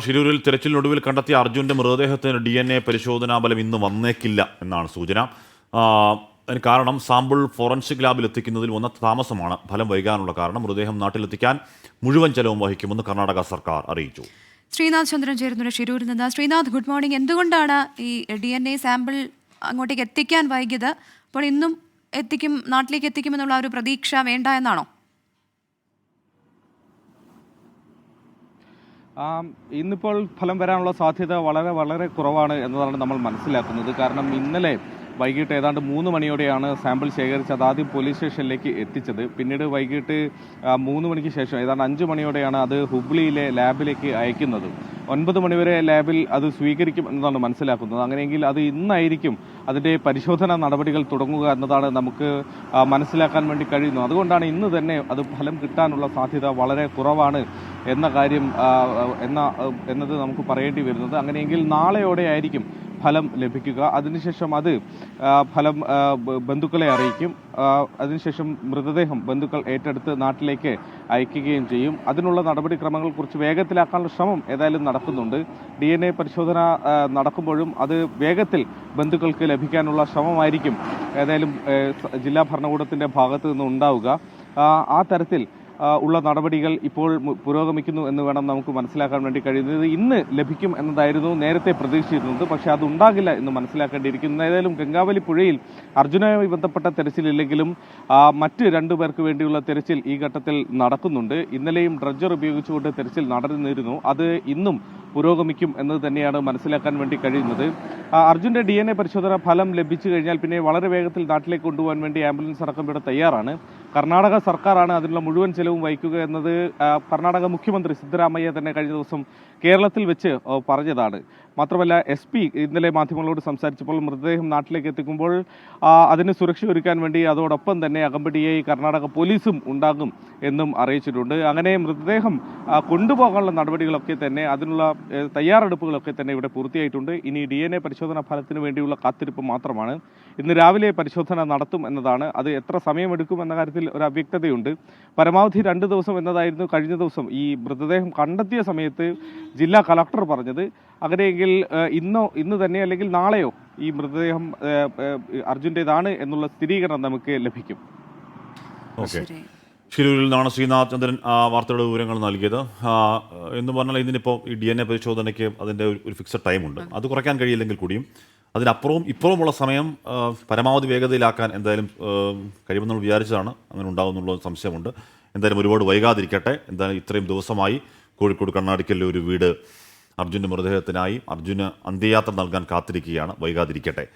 ഷിരൂരിൽ തിരച്ചിലിനൊടുവിൽ കണ്ടെത്തിയ അർജുന്റെ മൃതദേഹത്തിന് D N A പരിശോധനാ ബലം ഇന്ന് വന്നേക്കില്ല എന്നാണ് സൂചന. അതിന് കാരണം സാമ്പിൾ ഫോറൻസിക് ലാബിൽ എത്തിക്കുന്നതിൽ വന്ന താമസമാണ്. ഫലം വൈകാനുള്ള കാരണം മൃതദേഹം നാട്ടിലെത്തിക്കാൻ മുഴുവൻ ചെലവും വഹിക്കുമെന്ന് കർണാടക സർക്കാർ അറിയിച്ചു. ശ്രീനാഥ് ചന്ദ്രൻ ചേരുന്നുണ്ട് ഷിരൂരിൽ നിന്ന്. Sreenath good morning. എന്തുകൊണ്ടാണ് ഈ ഡി എൻ എ സാമ്പിൾ അങ്ങോട്ടേക്ക് എത്തിക്കാൻ വൈകിയത്? അപ്പോൾ ഇന്നും എത്തിക്കും നാട്ടിലേക്ക് എത്തിക്കുമെന്നുള്ള ഒരു പ്രതീക്ഷ വേണ്ട എന്നാണോ? ഇന്നിപ്പോൾ ഫലം വരാനുള്ള സാധ്യത വളരെ വളരെ കുറവാണ് എന്നതാണ് നമ്മൾ മനസ്സിലാക്കുന്നത്. കാരണം ഇന്നലെ വൈകിട്ട് ഏതാണ്ട് മൂന്ന് മണിയോടെയാണ് സാമ്പിൾ ശേഖരിച്ച് അത് ആദ്യം പോലീസ് സ്റ്റേഷനിലേക്ക് എത്തിച്ചത്. പിന്നീട് വൈകിട്ട് മൂന്ന് മണിക്ക് ശേഷം ഏതാണ്ട് അഞ്ച് മണിയോടെയാണ് അത് ഹുബ്ലിയിലെ ലാബിലേക്ക് അയക്കുന്നത്. ഒൻപത് മണിവരെ ലാബിൽ അത് സ്വീകരിക്കും എന്നതാണ് മനസ്സിലാക്കുന്നത്. അങ്ങനെയെങ്കിൽ അത് ഇന്നായിരിക്കും അതിന്റെ പരിശോധനാ നടപടികൾ തുടങ്ങുക എന്നതാണ് നമുക്ക് മനസ്സിലാക്കാൻ വേണ്ടി കഴിയുന്നത്. അതുകൊണ്ടാണ് ഇന്ന് തന്നെ അത് ഫലം കിട്ടാനുള്ള സാധ്യത വളരെ കുറവാണ് എന്ന കാര്യം എന്ന എന്നത് നമുക്ക് പറയേണ്ടി വരുന്നത്. അങ്ങനെയെങ്കിൽ നാളെയോടെ ആയിരിക്കും ഫലം ലഭിക്കുക. അതിനുശേഷം അത് ഫലം ബന്ധുക്കളെ അറിയിക്കും. അതിനുശേഷം മൃതദേഹം ബന്ധുക്കൾ ഏറ്റെടുത്ത് നാട്ടിലേക്ക് അയക്കുകയും ചെയ്യും. അതിനുള്ള നടപടിക്രമങ്ങൾ കുറിച്ച് വേഗത്തിലാക്കാനുള്ള ശ്രമം ഏതായാലും നടക്കുന്നുണ്ട്. ഡി എൻ എ പരിശോധന നടക്കുമ്പോഴും അത് വേഗത്തിൽ ബന്ധുക്കൾക്ക് ലഭിക്കാനുള്ള ശ്രമമായിരിക്കും. ഏതായാലും ജില്ലാ ഭരണകൂടത്തിന്റെ ഭാഗത്തു നിന്ന് ഉണ്ടാവുക. ആ, തരത്തിൽ ഉള്ള നടപടികൾ ഇപ്പോൾ പുരോഗമിക്കുന്നു എന്ന് വേണം നമുക്ക് മനസ്സിലാക്കാൻ വേണ്ടി കഴിയുന്നത്. ഇന്ന് ലഭിക്കും എന്നതായിരുന്നു നേരത്തെ പ്രതീക്ഷിച്ചിരുന്നത്. പക്ഷേ അത് ഉണ്ടാകില്ല എന്ന് മനസ്സിലാക്കേണ്ടിയിരിക്കുന്നു. ഏതായാലും ഗംഗാവലി പുഴയിൽ അർജുനയുമായി ബന്ധപ്പെട്ട തെരച്ചിലില്ലെങ്കിലും മറ്റ് രണ്ടു പേർക്ക് വേണ്ടിയുള്ള തെരച്ചിൽ ഈ ഘട്ടത്തിൽ നടക്കുന്നുണ്ട്. ഇന്നലെയും ഡ്രഡ്ജർ ഉപയോഗിച്ചുകൊണ്ട് തെരച്ചിൽ നടന്നിരുന്നു. അത് ഇന്നും പുരോഗമിക്കും എന്നത് തന്നെയാണ് മനസ്സിലാക്കാൻ വേണ്ടി കഴിയുന്നത്. അർജുന്റെ ഡി എൻ എ പരിശോധന ഫലം ലഭിച്ചു കഴിഞ്ഞാൽ പിന്നെ വളരെ വേഗത്തിൽ നാട്ടിലേക്ക് കൊണ്ടുപോകാൻ വേണ്ടി ആംബുലൻസ് അടക്കം ഇവിടെ തയ്യാറാണ്. കർണാടക സർക്കാരാണ് അതിനുള്ള മുഴുവൻ ചെലവും വഹിക്കുക എന്നത് കർണാടക മുഖ്യമന്ത്രി സിദ്ധരാമയ്യ തന്നെ കഴിഞ്ഞ ദിവസം കേരളത്തിൽ വെച്ച് പറഞ്ഞതാണ്. മാത്രമല്ല എസ് പി ഇന്നലെ മാധ്യമങ്ങളോട് സംസാരിച്ചപ്പോൾ മൃതദേഹം നാട്ടിലേക്ക് എത്തിക്കുമ്പോൾ അതിന് സുരക്ഷ ഒരുക്കാൻ വേണ്ടി അതോടൊപ്പം തന്നെ അകമ്പടിയായി കർണാടക പോലീസും ഉണ്ടാകും എന്നും അറിയിച്ചിട്ടുണ്ട്. അങ്ങനെ മൃതദേഹം കൊണ്ടുപോകാനുള്ള നടപടികളൊക്കെ തന്നെ അതിനുള്ള തയ്യാറെടുപ്പുകളൊക്കെ തന്നെ ഇവിടെ പൂർത്തിയായിട്ടുണ്ട്. ഇനി ഡി എൻ എ പരിശോധനാ ഫലത്തിന് വേണ്ടിയുള്ള കാത്തിരിപ്പ് മാത്രമാണ്. ഇന്ന് രാവിലെ പരിശോധന നടത്തും എന്നതാണ്. അത് എത്ര സമയമെടുക്കും എന്ന കാര്യത്തിൽ ഒരു അവ്യക്തതയുണ്ട്. പരമാവധി രണ്ട് ദിവസം എന്നതായിരുന്നു കഴിഞ്ഞ ദിവസം ഈ മൃതദേഹം കണ്ടെത്തിയ സമയത്ത് ജില്ലാ കളക്ടർ പറഞ്ഞത്. അങ്ങനെയെങ്കിൽ ഇന്നോ ഇന്ന് തന്നെ അല്ലെങ്കിൽ നാളെയോ ഈ മൃതദേഹം അർജുന്റേതാണ് എന്നുള്ള സ്ഥിരീകരണം നമുക്ക് ലഭിക്കും. ഓക്കെ. ശരി. ഷിരൂരിൽ നിന്നാണ് ശ്രീനാഥ് ചന്ദ്രൻ ആ വാർത്തയുടെ വിവരങ്ങൾ നൽകിയത്. എന്ന് പറഞ്ഞാൽ ഇതിനിപ്പോൾ ഈ ഡി എൻ എ പരിശോധനയ്ക്ക് അതിന്റെ ഒരു- ഫിക്സഡ് ടൈമുണ്ട്. അത് കുറയ്ക്കാൻ കഴിയില്ലെങ്കിൽ കൂടിയും അതിനപ്പുറവും ഇപ്പുറമുള്ള സമയം പരമാവധി വേഗതയിലാക്കാൻ എന്തായാലും കഴിയുമെന്ന് കഴിയുമെന്ന് വിചാരിച്ചതാണ്. അങ്ങനെ ഉണ്ടാകുന്നുള്ള സംശയമുണ്ട്. എന്തായാലും ഒരുപാട് വൈകാതിരിക്കട്ടെ. എന്തായാലും ഇത്രയും ദിവസമായി കോഴിക്കോട് കണ്ണാടിക്കലിലെ ഒരു വീട് അർജുന്റെ മൃതദേഹത്തിനായി അർജുന് അന്ത്യയാത്ര നൽകാൻ കാത്തിരിക്കുകയാണ്. വൈകാതിരിക്കട്ടെ.